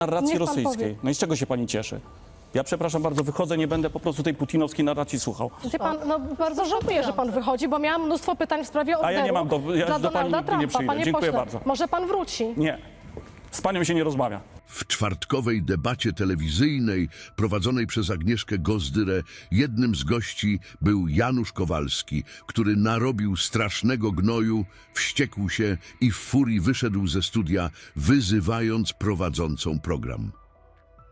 narracji Niech pan rosyjskiej. powie. No i z czego się pani cieszy? Ja przepraszam bardzo, wychodzę, nie będę po prostu tej putinowskiej narracji słuchał. Wie pan, no, bardzo żałuję, że pan wychodzi, bo miałam mnóstwo pytań w sprawie ja orderu nie mam do- ja dla do pani Donalda nigdy nie Trumpa. przyjdę. Panie Dziękuję pośle, bardzo. Może pan wróci? Nie. Z panią się nie rozmawia. W czwartkowej debacie telewizyjnej prowadzonej przez Agnieszkę Gozdyrę jednym z gości był Janusz Kowalski, który narobił strasznego gnoju, wściekł się i w furii wyszedł ze studia, wyzywając prowadzącą program.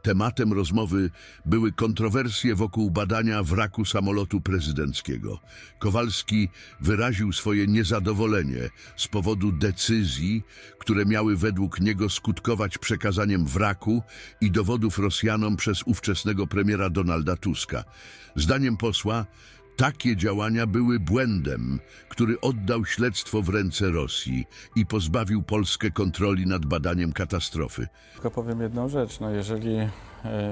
Tematem rozmowy były kontrowersje wokół badania wraku samolotu prezydenckiego. Kowalski wyraził swoje niezadowolenie z powodu decyzji, które miały według niego skutkować przekazaniem wraku i dowodów Rosjanom przez ówczesnego premiera Donalda Tuska. Zdaniem posła, takie działania były błędem, który oddał śledztwo w ręce Rosji i pozbawił Polskę kontroli nad badaniem katastrofy. Tylko powiem jedną rzecz. No jeżeli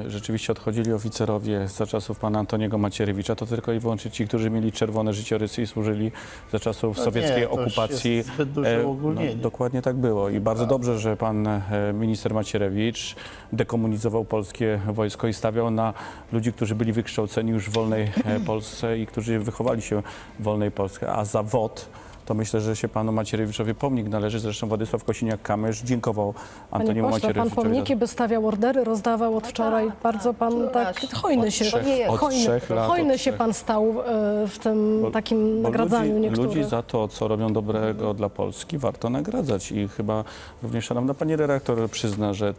rzeczywiście odchodzili oficerowie za czasów pana Antoniego Macierewicza, to tylko i wyłącznie ci, którzy mieli czerwone życiorysy i służyli za czasów No sowieckiej nie, to okupacji. jest zbyt duże E, uogólnienie. dokładnie tak było. I bardzo dobrze, że pan e, minister Macierewicz dekomunizował polskie wojsko i stawiał na ludzi, którzy byli wykształceni już w wolnej e, Polsce i którzy wychowali się w wolnej Polsce. A za WOT to myślę, że się panu Macierewiczowi pomnik należy. Zresztą Władysław Kosiniak-Kamysz dziękował Panie Antoniemu pośle, pan Macierewiczowi. pomniki by stawiał ordery, rozdawał od wczoraj. Bardzo pan tak hojny się, trzech- od hojny, trzech lat, hojny od się trzech. pan stał e, w tym takim Bo nagradzaniu ludzi, niektórych. ludzi za to, co robią dobrego dla Polski, warto nagradzać. I chyba również szanowna pani redaktor przyzna, że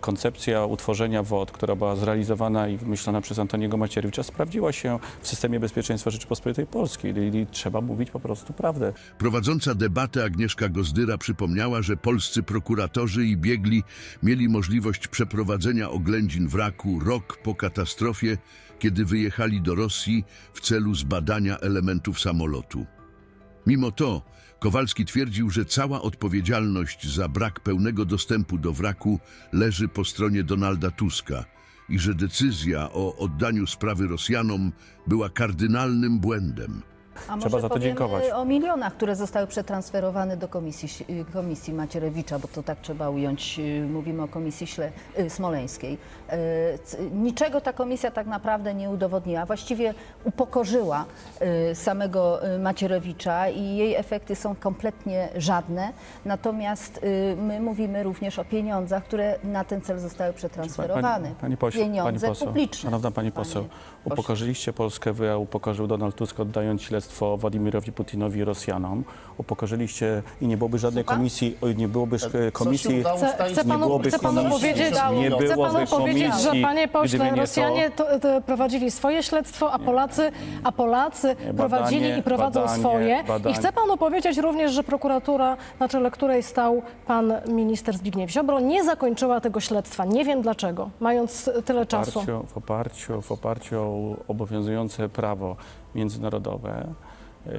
koncepcja utworzenia WOD, która była zrealizowana i wymyślona przez Antoniego Macierewicza, sprawdziła się w systemie bezpieczeństwa Rzeczypospolitej Polskiej. I, trzeba mówić po prostu prawdę. Prowadząca debatę Agnieszka Gozdyra przypomniała, że polscy prokuratorzy i biegli mieli możliwość przeprowadzenia oględzin wraku rok po katastrofie, kiedy wyjechali do Rosji w celu zbadania elementów samolotu. Mimo to Kowalski twierdził, że cała odpowiedzialność za brak pełnego dostępu do wraku leży po stronie Donalda Tuska i że decyzja o oddaniu sprawy Rosjanom była kardynalnym błędem. A Trzeba za to dziękować. o milionach, które zostały przetransferowane do komisji, y, komisji Macierewicza, bo to tak trzeba ująć. y, Mówimy o komisji śle, smoleńskiej. Niczego ta komisja tak naprawdę nie udowodniła. Właściwie upokorzyła samego Macierewicza i jej efekty są kompletnie żadne. Natomiast my mówimy również o pieniądzach, które na ten cel zostały przetransferowane. Pani, pani poseł, pani Pieniądze poseł, publiczne. szanowna pani poseł, pośle. Upokorzyliście Polskę wy, a upokorzył Donald Tusk oddając śledztwo Władimirowi Putinowi i Rosjanom. Upokorzyliście i nie byłoby żadnej Słucham? komisji, oj, nie byłoby Co sz- się komisji. udało ustalić? chcę Nie panu, byłoby chcę panu komisji. powiedzieć, Nie chcę byłoby panu powiedzieć, że komisji, panie pośle, nie to- Rosjanie to, to prowadzili swoje śledztwo, a Polacy, a Polacy prowadzili i prowadzą badanie, swoje. badanie. I chcę panu powiedzieć również, że prokuratura, na czele której stał pan minister Zbigniew Ziobro, nie zakończyła tego śledztwa. Nie wiem dlaczego, mając tyle w czasu. oparciu, w, oparciu, w oparciu o obowiązujące prawo międzynarodowe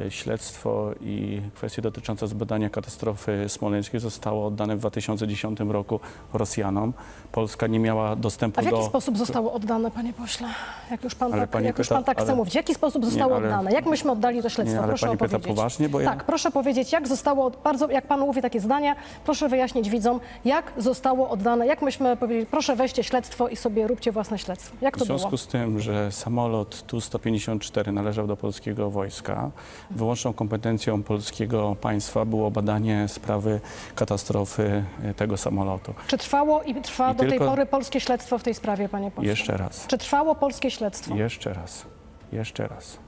śledztwo i kwestie dotyczące zbadania katastrofy smoleńskiej zostało oddane w 2010 roku Rosjanom. Polska nie miała dostępu A w jaki do... sposób zostało oddane, panie pośle? Jak już pan Ale tak, pani jak już pyta- pan tak chce ale- mówić, w jaki sposób zostało ale- oddane? Jak myśmy oddali to śledztwo? Nie, ale proszę pani pyta opowiedzieć. poważnie, bo ja- Tak, proszę powiedzieć, jak zostało, bardzo, jak pan mówi takie zdania, proszę wyjaśnić widzom, jak zostało oddane, jak myśmy powiedzieli, proszę weźcie śledztwo i sobie róbcie własne śledztwo. Jak W to było? związku z tym, że samolot Tu-154 należał do polskiego wojska, wyłączną kompetencją polskiego państwa było badanie sprawy katastrofy e, tego samolotu. Czy trwało i trwa I do tej pory polskie śledztwo w tej sprawie, panie pośle? Jeszcze raz. Czy trwało polskie śledztwo? Jeszcze raz, jeszcze raz.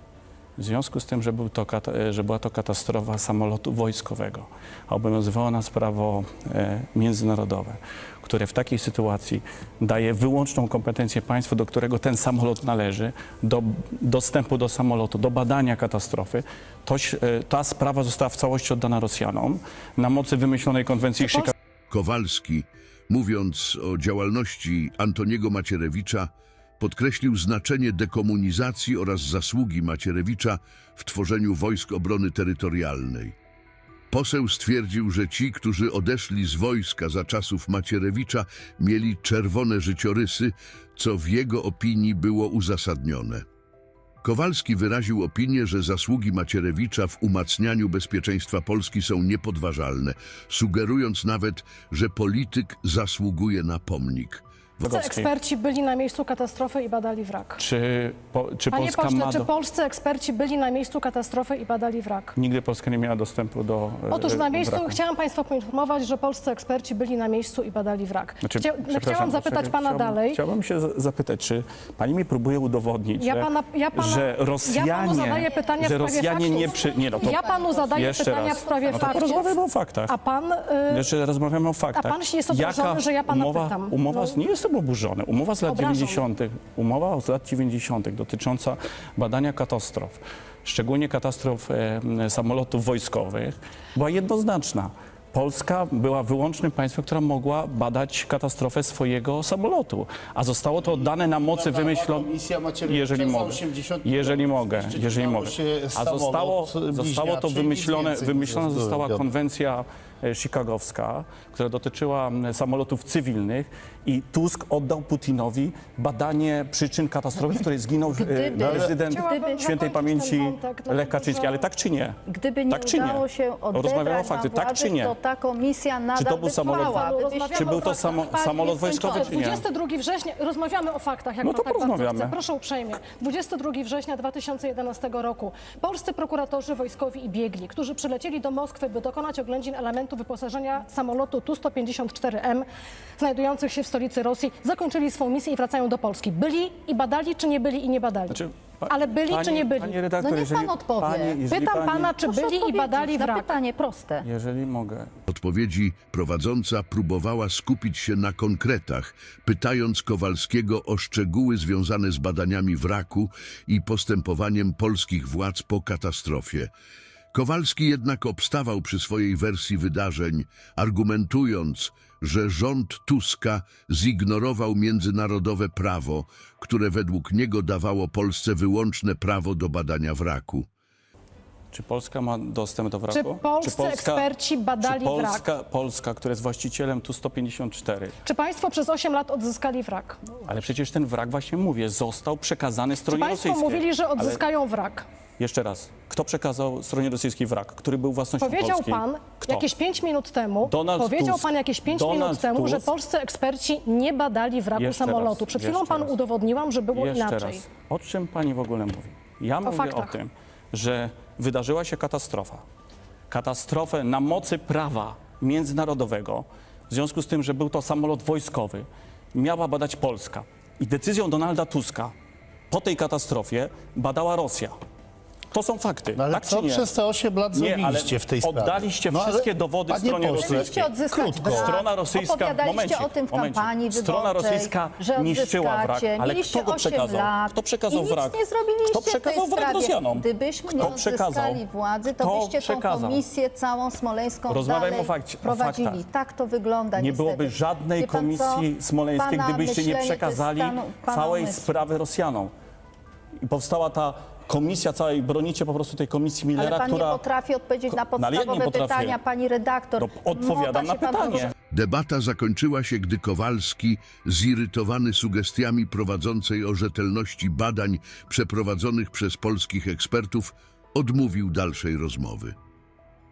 W związku z tym, że, był to, e, że była to katastrofa samolotu wojskowego, obowiązywało nas prawo e, międzynarodowe, które w takiej sytuacji daje wyłączną kompetencję państwu, do którego ten samolot należy, do dostępu do samolotu, do badania katastrofy, to, e, ta sprawa została w całości oddana Rosjanom na mocy wymyślonej konwencji. Kowalski, mówiąc o działalności Antoniego Macierewicza, podkreślił znaczenie dekomunizacji oraz zasługi Macierewicza w tworzeniu wojsk obrony terytorialnej. Poseł stwierdził, że ci, którzy odeszli z wojska za czasów Macierewicza, mieli czerwone życiorysy, co w jego opinii było uzasadnione. Kowalski wyraził opinię, że zasługi Macierewicza w umacnianiu bezpieczeństwa Polski są niepodważalne, sugerując nawet, że polityk zasługuje na pomnik. Polscy eksperci byli na miejscu katastrofy i badali wrak. Czy, po, czy Panie Polska pośle, ma... czy Do... polscy eksperci byli na miejscu katastrofy i badali wrak? Nigdy Polska nie miała dostępu do e, Otóż na miejscu wraku. chciałam Państwa poinformować, że polscy eksperci byli na miejscu i badali wrak. Znaczy, Chcia, chciałam zapytać Pana chciałbym, dalej. Chciałbym się zapytać, czy pani mi próbuje udowodnić, Ja że, pana- ja pana- że ja panu Rosjanie, zadaję pytania że Rosjanie nie przy... Nie, no to Ja Panu zadaję jeszcze pytania raz. w sprawie no faktów. porozmawiamy o faktach. A Pan... y, Jeszcze rozmawiamy o faktach. A pan się jest obrażony, że ja pana umowa, pytam. Umowa, No. nie jestem oburzony. Umowa z lat Obrażony. 90., umowa z lat 90. dotycząca badania katastrof, szczególnie katastrof e, samolotów wojskowych, była jednoznaczna. Polska była wyłącznym państwem, która mogła badać katastrofę swojego samolotu, a zostało to oddane na mocy wymyślonej. Jeżeli mogę, 80 jeżeli mogę, jeżeli mogę. A zostało, zostało to wymyślone, wymyślona została konwencja chicagowska, która dotyczyła samolotów cywilnych i Tusk oddał Putinowi badanie przyczyn katastrofy, w której zginął e, Gdyby- prezydent Chciałabym świętej zakończyć pamięci ten wątek, dlatego Lech Kaczyński. że- Ale tak czy nie? Gdyby nie Tak czy nie? udało się Rozmawiamy o odebrać fakty, tak czy nie? to ta komisja nadal to był by samolot- trwała. Rozmawiamy Czy był o to faktach. samo- samolot jest wojskowy, czy nie? 22 września, rozmawiamy o faktach, jak No pan to tak bardzo porozmawiamy. chce. Proszę uprzejmie. 22 września 2011 roku polscy prokuratorzy wojskowi i biegli, którzy przylecieli do Moskwy, by dokonać oględzin elementu wyposażenia samolotu Tu-154M znajdujących się w stolicy Rosji, zakończyli swą misję i wracają do Polski. Byli i badali, czy nie byli i nie badali? Znaczy, pa- Ale byli, pani- czy nie byli? Pani redaktor, No niech jeżeli, pan odpowie. Pani, jeżeli Pytam pani, pana, czy Proszę byli i odpowiedzieć badali na wrak. pytanie proste. Jeżeli mogę. odpowiedzi prowadząca próbowała skupić się na konkretach, pytając Kowalskiego o szczegóły związane z badaniami wraku i postępowaniem polskich władz po katastrofie. Kowalski jednak obstawał przy swojej wersji wydarzeń, argumentując, że rząd Tuska zignorował międzynarodowe prawo, które według niego dawało Polsce wyłączne prawo do badania wraku. Czy Polska ma dostęp do wraku? Czy polscy eksperci badali czy Polska, Polska, która jest właścicielem Tu-154, Czy państwo przez 8 lat odzyskali wrak? ale przecież ten wrak, właśnie mówię, został przekazany Czy stronie państwo rosyjskiej. mówili, że Ale odzyskają wrak? jeszcze raz, kto przekazał stronie rosyjskiej wrak, który był własnością Powiedział Polski? pan Kto? jakieś 5 minut temu, Donald powiedział Tusk. pan jakieś 5 Donald minut temu, Tusk. że polscy eksperci nie badali wraku Jeszcze samolotu. Przed chwilą jeszcze panu raz. udowodniłam, że było Jeszcze inaczej. raz, o czym pani w ogóle mówi? Ja mówię faktach. o tym, że wydarzyła się katastrofa. Katastrofę na mocy prawa międzynarodowego, w związku z tym, że był to samolot wojskowy, miała badać Polska. I decyzją Donalda Tuska po tej katastrofie badała Rosja. To są fakty. No ale tak co czy nie? przez te 8 lat Nie, ale zrobiliście w tej sprawie? oddaliście No ale, wszystkie dowody panie stronie pośle, rosyjskiej. Odzyskać Krótko. wrak, Strona rosyjska, opowiadaliście momencik, o tym w momencik. kampanii Strona wyborczej, rosyjska że niszczyła wrak, odzyskacie. ale Mieliście kto go 8 przekazał? Lat Kto przekazał i nic wrak? nie zrobiliście Kto w tej przekazał wrak sprawie. Rosjanom? Gdybyśmy Kto nie przekazał? odzyskali władzy, to Kto byście przekazał? tą komisję całą smoleńską Rozmawiajmy dalej o fakcie- o prowadzili. faktach. tak to wygląda Nie niestety. byłoby żadnej Wie pan co? komisji smoleńskiej, Pana gdybyście nie myślenie to jest przekazali stanu- pana całej umysłu. sprawy Rosjanom. I powstała ta komisja całej, bronicie po prostu tej komisji Ale Millera, pan która... nie potrafi odpowiedzieć na No, ale nie podstawowe potrafię? pytania, pani redaktor. No, odpowiadam Mota na się pan pytanie. Debata zakończyła się, gdy Kowalski, zirytowany sugestiami prowadzącej o rzetelności badań przeprowadzonych przez polskich ekspertów, odmówił dalszej rozmowy.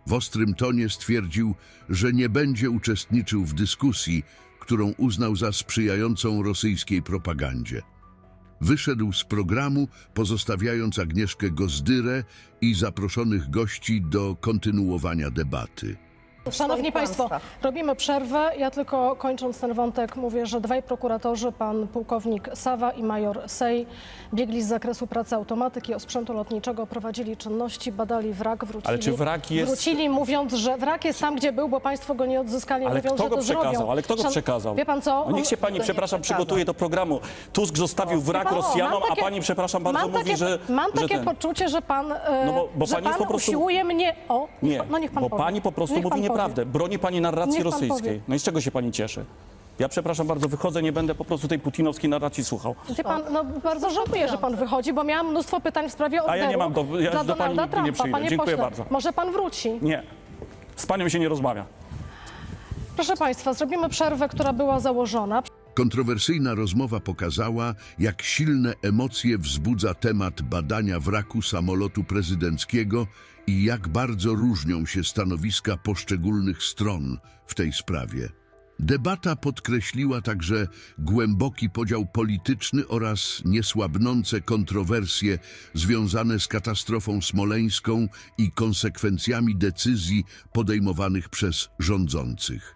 W ostrym tonie stwierdził, że nie będzie uczestniczył w dyskusji, którą uznał za sprzyjającą rosyjskiej propagandzie. Wyszedł z programu, pozostawiając Agnieszkę Gozdyrę i zaproszonych gości do kontynuowania debaty. Szanowni Państwo, robimy przerwę. Ja tylko kończąc ten wątek mówię, że dwaj prokuratorzy, pan pułkownik Sawa i major Sej, biegli z zakresu pracy automatyki osprzętu lotniczego, prowadzili czynności, badali wrak, wrócili. Ale czy wrak jest- Wrócili mówiąc, że wrak jest tam, gdzie był, bo Państwo go nie odzyskali, Ale mówią, kto że go to przekazał? zrobią. Ale kto go Szan- przekazał? Wie Pan co? No niech się pani, nie przepraszam, przygotuje do programu. Tusk zostawił wrak Wie pan, o, Rosjanom, mam a takie- pani, przepraszam bardzo, mówi, takie, że... Mam że takie ten- poczucie, że Pan, e, No bo- bo że pani pan jest po prostu- usiłuje mnie... O, Nie, no niech Pan bo powie. pani po prostu Niech mówi pan powie. nieprawdę. Broni pani narracji Niech pan rosyjskiej. powie. No i z czego się pani cieszy? Ja przepraszam bardzo, wychodzę, nie będę po prostu tej putinowskiej narracji słuchał. Wie pan, no bardzo żałuję, że pan wychodzi, bo miałam mnóstwo pytań w sprawie A ja nie mam do- ja dla do pani Donalda nigdy nie Trumpa. przyjdę. Panie Dziękuję pośle, bardzo. Może pan wróci. Nie, z panią się nie rozmawia. Proszę państwa, zrobimy przerwę, która była założona. Kontrowersyjna rozmowa pokazała, jak silne emocje wzbudza temat badania wraku samolotu prezydenckiego i jak bardzo różnią się stanowiska poszczególnych stron w tej sprawie. Debata podkreśliła także głęboki podział polityczny oraz niesłabnące kontrowersje związane z katastrofą smoleńską i konsekwencjami decyzji podejmowanych przez rządzących.